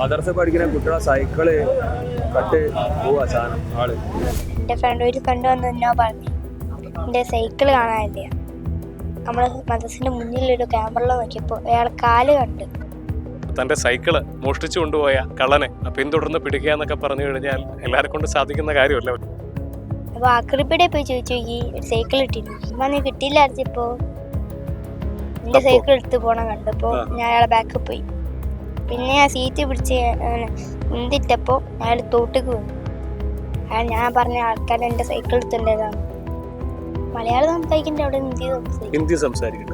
മദർസ പഠിക്കുന്ന കുട്ടികളെ സൈക്കിൾ കട്ട് പോവാ സാധനം ആൾ. എന്റെ ഫ്രണ്ട് ഒരു ഫ്രണ്ട് വന്ന് എന്നോ പറഞ്ഞു എന്റെ സൈക്കിൾ കാണാനില്ല. നമ്മൾ മദ്രസിന്റെ മുന്നിലൊരു ക്യാമറ നോക്കിയപ്പോൾ അയാൾ കാൽ കണ്ട്. തന്റെ സൈക്കിൾ മോഷ്ടിച്ചു കൊണ്ടുപോയ കള്ളനെ പിന്തുടർന്ന് പിടിക്കുക എന്നൊക്കെ പറഞ്ഞു കഴിഞ്ഞാൽ എല്ലാരെ കൊണ്ട് സാധിക്കുന്ന കാര്യമല്ല? അപ്പോൾ ആക്രിപ്പിടെ പോയി ചോദിച്ചു നോക്കി ഒരു സൈക്കിൾ കിട്ടിയിരുന്നു അമ്മ നീ കിട്ടിയില്ല എന്റെ എന്റെ സൈക്കിൾ എടുത്ത് പോണ കണ്ടപ്പോൾ ഞാൻ അയാളെ ബാക്കിൽ പോയി. പിന്നെ ആ സീറ്റ് പിടിച്ച് മുന്തിട്ടപ്പോൾ അയാൾ തോട്ടിക്ക് പോയി. അയാൾ ഞാൻ പറഞ്ഞ ആൾക്കാർ എന്റെ സൈക്കിൾ എടുത്തിട്ടുണ്ടായതാണ്. മലയാളം സംസാരിക്കേണ്ട അവിടെ ഹിന്ദി ഹിന്ദി സംസാരിക്കണ്ട.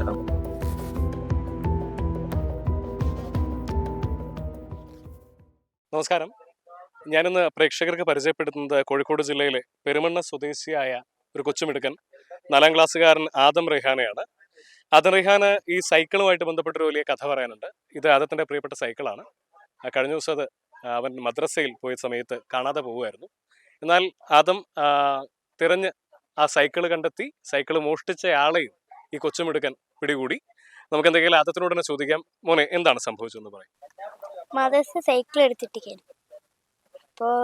നമസ്കാരം. ഞാനിന്ന് പ്രേക്ഷകർക്ക് പരിചയപ്പെടുത്തുന്നത് കോഴിക്കോട് ജില്ലയിലെ പെരുമണ്ണ സ്വദേശിയായ ഒരു കൊച്ചുമിടുക്കൻ. നാലാം ക്ലാസ്സുകാരൻ ആദം റെഹാനയാണ് ആദം റെഹാന് ഈ സൈക്കിളുമായിട്ട് ബന്ധപ്പെട്ടൊരു വലിയ കഥ പറയാനുണ്ട്. ഇത് ആദത്തിന്റെ പ്രിയപ്പെട്ട സൈക്കിളാണ്. കഴിഞ്ഞ ദിവസം അത് അവൻ മദ്രസയിൽ പോയ സമയത്ത് കാണാതെ പോവുമായിരുന്നു. എന്നാൽ ആദം തിരഞ്ഞ് ആ സൈക്കിൾ കണ്ടെത്തി സൈക്കിൾ മോഷ്ടിച്ച ആളെയും ഈ കൊച്ചുമിടുക്കൻ പിടികൂടി. നമുക്ക് എന്തെങ്കിലും ആദത്തിനോട് തന്നെ ചോദിക്കാം. മോനെ എന്താണ് സംഭവിച്ചതെന്ന് പറയും. മദ്രസ സൈക്കിൾ എടുത്തിട്ടിരിക്കുന്നു അപ്പോൾ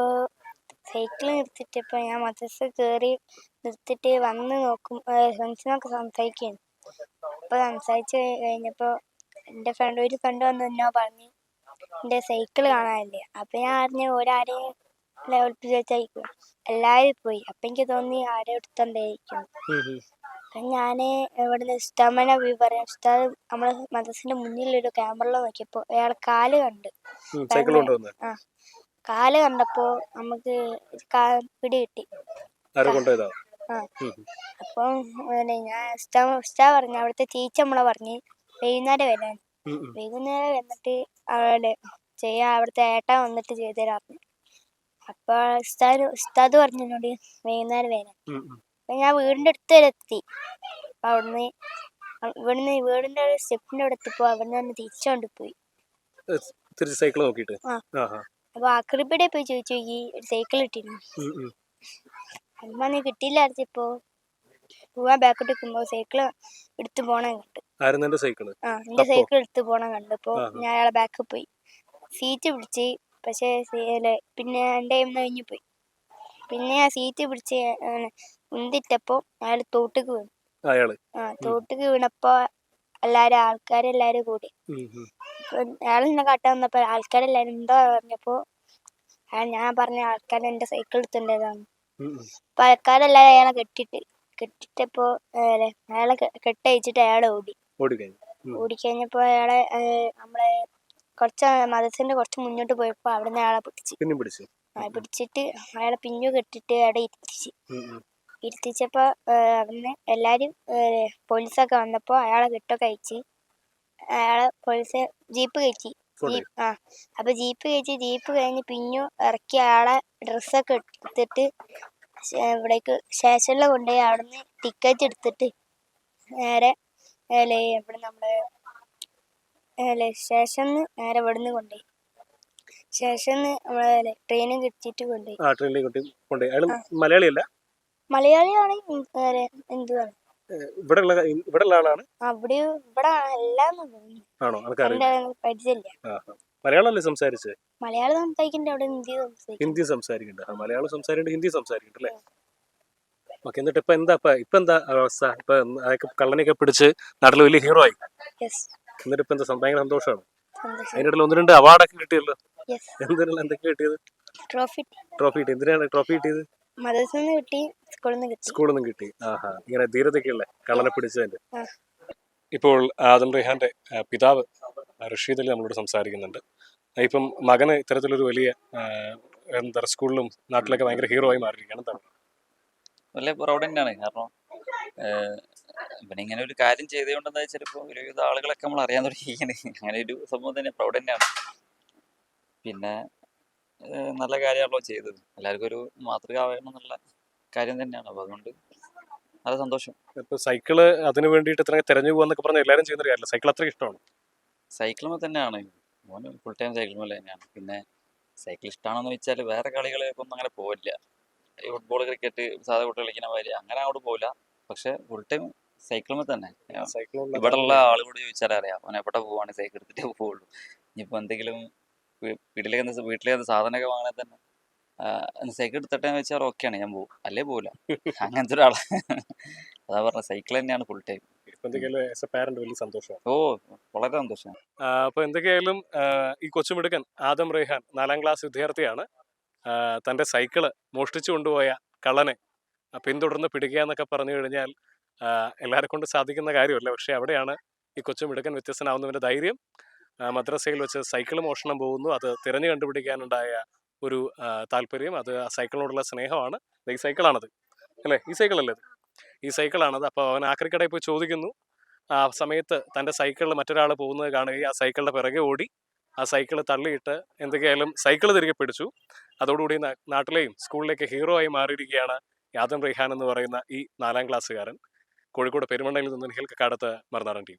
സൈക്കിൾ നിർത്തിയിട്ടപ്പോൾ ഞാൻ മദ്രസ കേറി നിർത്തിട്ട് വന്ന് നോക്കും ഫ്രണ്ട്സിനൊക്കെ സംസാരിക്കുകയാണ്. അപ്പോൾ സംസാരിച്ച് കഴിഞ്ഞപ്പോൾ എന്റെ ഫ്രണ്ട് ഒരു ഫ്രണ്ട് വന്ന് എന്നോ പറഞ്ഞു എന്റെ സൈക്കിൾ കാണാനില്ല? അപ്പം ഞാൻ അറിഞ്ഞ ഒരാരെയും ഒളിപ്പിച്ച് വെച്ചായിരിക്കും എല്ലാവരും പോയി. അപ്പം എനിക്ക് തോന്നി ആരെ എടുത്തോണ്ടായിരിക്കും അപ്പം ഞാൻ ഇവിടുന്ന് ഉസ്താമനെ പോയി പറയാം. ഉസ്താദ് നമ്മളെ മദർസിന്റെ മുന്നിലൊരു ക്യാമറ നോക്കിയപ്പോൾ അയാൾ കാൽ കണ്ട്. ആ കാൽ കണ്ടപ്പോൾ നമുക്ക് പിടി കിട്ടി. അപ്പം ഞാൻ ഉസ്താ ഉസ്താ പറഞ്ഞു അവിടുത്തെ ടീച്ചർ നമ്മളെ പറഞ്ഞു വൈകുന്നേരം വരാൻ. വൈകുന്നേരം വന്നിട്ട് അവിടെ ചെയ്യാ അവിടുത്തെ ഏട്ടൻ വന്നിട്ട് ചെയ്തു അപ്പൊ പറഞ്ഞു ഉസ്താദ് ഉസ്താദ് പറഞ്ഞു എന്നോട് വൈകുന്നേരം വരാൻ. ഉം. ഞാൻ വീടിന്റെ അടുത്ത് വരെ എത്തി. അപ്പൊ അവിടുന്ന് ഇവിടുന്ന് വീടിന്റെ ഒരു സ്റ്റെപ്പിന്റെ അവിടെ എത്തിപ്പോ അവിടുന്ന് തന്നെ തിരിച്ചോണ്ട് പോയി തിരിച്ച് സൈക്കിൾ. അപ്പോൾ ആക്രിപ്പിടെ പോയി ചോദിച്ചു നോക്കി ഒരു സൈക്കിൾ കിട്ടിയിരുന്നു? ഉം, കിട്ടിയില്ലായിരുന്നു ഇപ്പോ. പോവാൻ ബാക്കോട്ട് നിൽക്കുമ്പോ സൈക്കിൾ എടുത്തു പോണ കണ്ടു. ആയിരുന്നു എന്റെ സൈക്കിൾ ആ എന്റെ സൈക്കിൾ എടുത്തു പോണ കണ്ടപ്പോ ഇപ്പോ ഞാൻ അയാളെ ബാക്കിൽ പോയി. സീറ്റ് പിടിച്ച് പക്ഷേ പിന്നെ എന്റെ കയ്യിൽ നിന്ന് കഴിഞ്ഞു പോയി. പിന്നെ ആ സീറ്റ് പിടിച്ച് ഉന്തിട്ടപ്പോ അയാൾ തോട്ടിക്ക് വീണു. അയാൾ? ആ തോട്ടിക്ക് വീണപ്പോ എല്ലാരും ആൾക്കാരെല്ലാരും കൂടി. അയാൾ എന്നെ കാട്ടാൻ വന്നപ്പോ ആൾക്കാരെല്ലാരും എന്താ പറഞ്ഞപ്പോ ഞാൻ പറഞ്ഞ ആൾക്കാർ എന്റെ സൈക്കിൾ എടുത്തിട്ടുണ്ടായതാണ് ആൾക്കാരെല്ലാരും അയാളെ കെട്ടിട്ട് കെട്ടിട്ടപ്പോ അയാളെ കെട്ടയച്ചിട്ട് അയാളെ ഓടി. ഓടിക്കഴിഞ്ഞു ഓടിക്കഴിഞ്ഞപ്പോ അയാളെ നമ്മളെ കുറച്ച് മതത്തിന്റെ കുറച്ച് മുന്നോട്ട് പോയപ്പോ അവിടുന്ന് അയാളെ പിടിച്ചു. പിടിച്ചു. പിടിച്ചിട്ട് അയാളെ പിഞ്ഞു കെട്ടിട്ട് അവിടെ ഇരുത്തിച്ച്. ഇരുത്തിച്ചപ്പോ അവിടുന്ന് എല്ലാരും പോലീസൊക്കെ വന്നപ്പോ അയാളെ കെട്ടൊക്കെ അയച്ച് അയാളെ പോലീസ് ജീപ്പ് കയറ്റി. ആ അപ്പൊ ജീപ്പ് കഴിച്ച് ജീപ്പ് കഴിഞ്ഞ് പിന്നു ഇറക്കി ആളെ ഡ്രസ്സൊക്കെ എടുത്തിട്ട് ഇവിടേക്ക് സ്റ്റേഷനിൽ കൊണ്ടുപോയി അവിടുന്ന് ടിക്കറ്റ് എടുത്തിട്ട് നേരെ ഇവിടെ നമ്മുടെ സ്റ്റേഷനിൽ നേരെ ഇവിടുന്ന് കൊണ്ടുപോയി സ്റ്റേഷനിൽ നമ്മളെ ട്രെയിനും കിട്ടിയിട്ട് കൊണ്ടുപോയി ആ ട്രെയിനിൽ കൊണ്ടു കൊണ്ടുപോയി മലയാളിയല്ല? മലയാളിയാണെങ്കിൽ എന്തുവാണ് ഇവിടെ ഉള്ള ആളാണ്? അവിടെ ഇവിടെ ആണോ. മലയാളമല്ലേ സംസാരിച്ചത് മലയാളം സംസാരിക്കണ്ട അവിടെ ഹിന്ദി സംസാരിക്കും ഹിന്ദി സംസാരിക്കണ്ട. മലയാളം സംസാരിക്കണ്ട ഹിന്ദി സംസാരിക്കണ്ടല്ലേ അല്ലേ? ഓക്കെ എന്നിട്ട് ഇപ്പൊ എന്താ ഇപ്പൊ എന്താ അവസ്ഥ? ഇപ്പൊ കള്ളനെയൊക്കെ പിടിച്ച് നാട്ടിൽ വലിയ ഹീറോ ആയി. എന്നിട്ട് ഇപ്പൊ എന്താ ഭയങ്കര സന്തോഷമാണ് സന്തോഷം. അതിന്റെ ഇടയിൽ ഒന്ന് രണ്ട് അവാർഡൊക്കെ കിട്ടിയല്ലോ? എന്തിനാണ് എന്തൊക്കെ കിട്ടിയത്? ട്രോഫി ട്രോഫി കിട്ടി. എന്തിനാണ് ട്രോഫി കിട്ടിയത്? മദർസിൽ കിട്ടി സ്കൂളിൽ നിന്ന് കിട്ടി. സ്കൂളിൽ നിന്നും കിട്ടി. ആഹാ. ഇങ്ങനെ ധീരതയ്ക്കുള്ള കള്ളനെ പിടിച്ചതിന്റെ ആ. ഇപ്പോൾ ആദം റിഹാന്റെ ആ, പിതാവ് റഷീദ് അലി നമ്മളോട് സംസാരിക്കുന്നുണ്ട്. ആ, ഇപ്പം മകന് ഇത്തരത്തിലൊരു വലിയ ആ, എന്താ പറയുക സ്കൂളിലും നാട്ടിലൊക്കെ ഭയങ്കര ഹീറോ ആയി മാറിയിരിക്കുകയാണ്. എന്താണ്? വലിയ പ്രൗഡ് ആണ് കാരണം ഏഹ്, പിന്നെ ഇങ്ങനെ ഒരു കാര്യം ചെയ്തുകൊണ്ടെന്ന് വെച്ചാൽ ഇപ്പോൾ ഒരുവിധ ആളുകളൊക്കെ നമ്മൾ അറിയാൻ തുടങ്ങിയിരിക്കുകയാണ്. അങ്ങനെ ഒരു സംഭവം തന്നെ പ്രൗഡ് തന്നെയാണ് പിന്നെ നല്ല കാര്യമാണല്ലോ ചെയ്തത്. എല്ലാവർക്കും ഒരു മാതൃക ആവണം എന്നുള്ള കാര്യം തന്നെയാണ്. അപ്പൊ അതുകൊണ്ട് നല്ല സന്തോഷം. ഇപ്പൊ സൈക്കിൾ അതിന് വേണ്ടിയിട്ട് ഇത്ര തെരഞ്ഞു പോകാന്നൊക്കെ പറഞ്ഞ എല്ലാവരും ചെയ്യുന്ന കാര്യമല്ല സൈക്കിൾ അത്ര ഇഷ്ടമാണ്. സൈക്കിളുമ്പോൾ തന്നെയാണ്. മോന് ഫുൾ ടൈം സൈക്കിളുമ്പോൾ തന്നെയാണ്. പിന്നെ സൈക്കിൾ ഇഷ്ടമാണെന്ന് വെച്ചാൽ വേറെ കളികളൊക്കെ ഒന്നും അങ്ങനെ പോവില്ല. ഈ ഫുട്ബോൾ ക്രിക്കറ്റ് സാധാ കുട്ടി കളിക്കുന്ന മാതിരി അങ്ങനെ അങ്ങോട്ട് പോവില്ല. പക്ഷെ ഫുൾ ടൈം സൈക്കിളുമേ തന്നെ. സൈക്കിൾ ഇവിടെ ഉള്ള ആളുകൂടെ ചോദിച്ചാൽ അറിയാം. അവൻ എവിടെ പോവാണ്? സൈക്കിൾ എടുത്തിട്ടേ പോവുള്ളൂ. ഇനിയിപ്പോൾ എന്തെങ്കിലും വീട്ടിലേക്ക് എന്താ വീട്ടിലേക്ക് എന്താ സാധനമൊക്കെ വാങ്ങാൻ തന്നെ. സൈക്കിൾ എടുത്തിട്ടെന്ന് വെച്ചാൽ ഓക്കെയാണ് ഞാൻ പോകും അല്ലേ പോകില്ല അങ്ങനത്തെ ഒരാളാ. അതാ പറഞ്ഞ സൈക്കിൾ തന്നെയാണ് ഫുൾ ടൈം ഓ വളരെ സന്തോഷമാണ് അപ്പൊ എന്തൊക്കെയായാലും ഈ കൊച്ചുമിടുക്കൻ ആദം റെയ്ഹാൻ നാലാം ക്ലാസ് വിദ്യാർത്ഥിയാണ്. തന്റെ സൈക്കിൾ മോഷ്ടിച്ചു കൊണ്ടുപോയ കള്ളനെ പിന്തുടർന്ന് പിടിക്കുക എന്നൊക്കെ പറഞ്ഞു കഴിഞ്ഞാൽ എല്ലാവരെ എല്ലാരെ കൊണ്ട് സാധിക്കുന്ന കാര്യമല്ല. പക്ഷെ അവിടെയാണ് ഈ കൊച്ചുമിടുക്കൻ വ്യത്യസ്തനാവുന്നവന്റെ ധൈര്യം. മദ്രസയിൽ വെച്ച് സൈക്കിൾ മോഷണം പോകുന്നു. അത് തിരഞ്ഞു കണ്ടുപിടിക്കാനുണ്ടായ ഒരു താല്പര്യം അത് ആ സൈക്കിളിനോടുള്ള സ്നേഹമാണ്. ഈ സൈക്കിളാണത്. അല്ലേ? ഈ സൈക്കിളല്ലേ ഇത്? ഈ സൈക്കിളാണത്. അപ്പോൾ അവൻ ആക്രിക്കടയിൽ പോയി ചോദിക്കുന്നു. ആ സമയത്ത് തന്റെ സൈക്കിളിൽ മറ്റൊരാൾ പോകുന്നത് കാണുകയും ആ സൈക്കിളിന്റെ പിറകെ ഓടി ആ സൈക്കിൾ തള്ളിയിട്ട് എന്തൊക്കെയായാലും സൈക്കിൾ തിരികെ പിടിച്ചു. അതോടുകൂടി നാട്ടിലെയും സ്കൂളിലേക്ക് ഹീറോ ആയി മാറിയിരിക്കുകയാണ് യാദം റിഹാൻ എന്ന് പറയുന്ന ഈ നാലാം ക്ലാസ്സുകാരൻ. കോഴിക്കോട് പെരുമണ്ണയിൽ നിന്ന് മറന്നാടൻ മറുനാടൻ ടീം